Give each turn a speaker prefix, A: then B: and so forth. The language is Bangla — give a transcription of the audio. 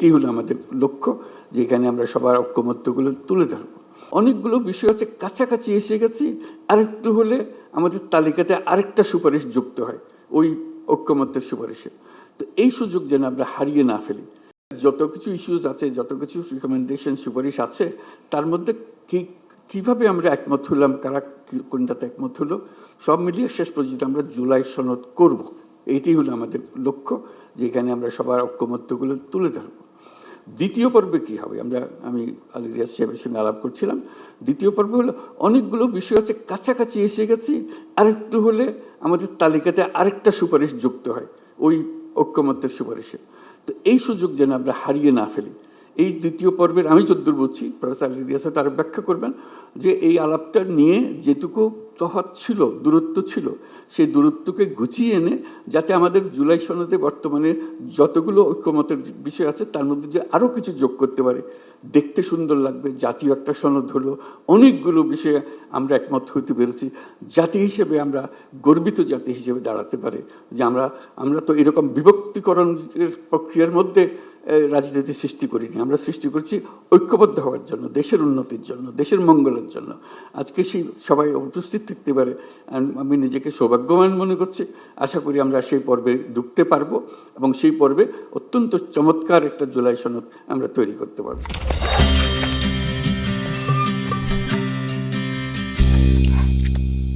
A: এইটি হলো আমাদের লক্ষ্য যেখানে আমরা সবার ঐক্যমত্যগুলো তুলে ধরবো। অনেকগুলো বিষয় আছে, কাছাকাছি এসে গেছি। আরেকটু হলে আমাদের তালিকাতে আরেকটা সুপারিশ যুক্ত হয়, ওই ঐক্যমত্যের সুপারিশে। তো এই সুযোগ যেন আমরা হারিয়ে না ফেলি। যত কিছু ইস্যুজ আছে, যত কিছু রিকমেন্ডেশন সুপারিশ আছে, তার মধ্যে কি, কীভাবে আমরা একমত হলাম, কারা কোনটাতে একমত হলো, সব মিলিয়ে শেষ পর্যন্ত আমরা জুলাই সনদ করব। এইটি হলো আমাদের লক্ষ্য যেখানে আমরা সবার ঐক্যমত্যগুলো তুলে ধরবো। দ্বিতীয় পর্বে কি হবে? আমরা, আমি আলী রিয়াজ সাহেবের সঙ্গে আলাপ করছিলাম। দ্বিতীয় পর্বে হলো, অনেকগুলো বিষয় আছে, কাছাকাছি এসে গেছি। আরেকটু হলে আমাদের তালিকাতে আরেকটা সুপারিশ যুক্ত হয়, ওই ঐক্যমত্যের সুপারিশে। তো এই সুযোগ যেন আমরা হারিয়ে না ফেলি। এই দ্বিতীয় পর্বের, আমি যদ্দূর বলছি, প্রফেসর আলী রিয়াজ তার ব্যাখ্যা করবেন যে এই আলাপটা নিয়ে যেটুকু তফাৎ ছিল, দূরত্ব ছিল, সেই দূরত্বকে গুছিয়ে এনে যাতে আমাদের জুলাই সনদে বর্তমানে যতগুলো ঐক্যমতের বিষয় আছে তার মধ্যে যে আরও কিছু যোগ করতে পারে। দেখতে সুন্দর লাগবে, জাতীয় একটা সনদ হলো, অনেকগুলো বিষয়ে আমরা একমত হইতে পেরেছি। জাতি হিসেবে আমরা গর্বিত জাতি হিসেবে দাঁড়াতে পারে। যে আমরা আমরা তো এরকম বিভক্তিকরণের প্রক্রিয়ার মধ্যে রাজনীতি সৃষ্টি করিনি। আমরা সৃষ্টি করছি ঐক্যবদ্ধ হওয়ার জন্য, দেশের উন্নতির জন্য, দেশের মঙ্গলের জন্য। আজকে সেই সবাই উপস্থিত থাকতে পারে আমি নিজেকে সৌভাগ্যবান মনে করছি। আশা করি আমরা সেই পর্বে ঢুকতে পারব এবং সেই পর্বে অত্যন্ত চমৎকার একটা জুলাই সনদ আমরা তৈরি করতে পারব।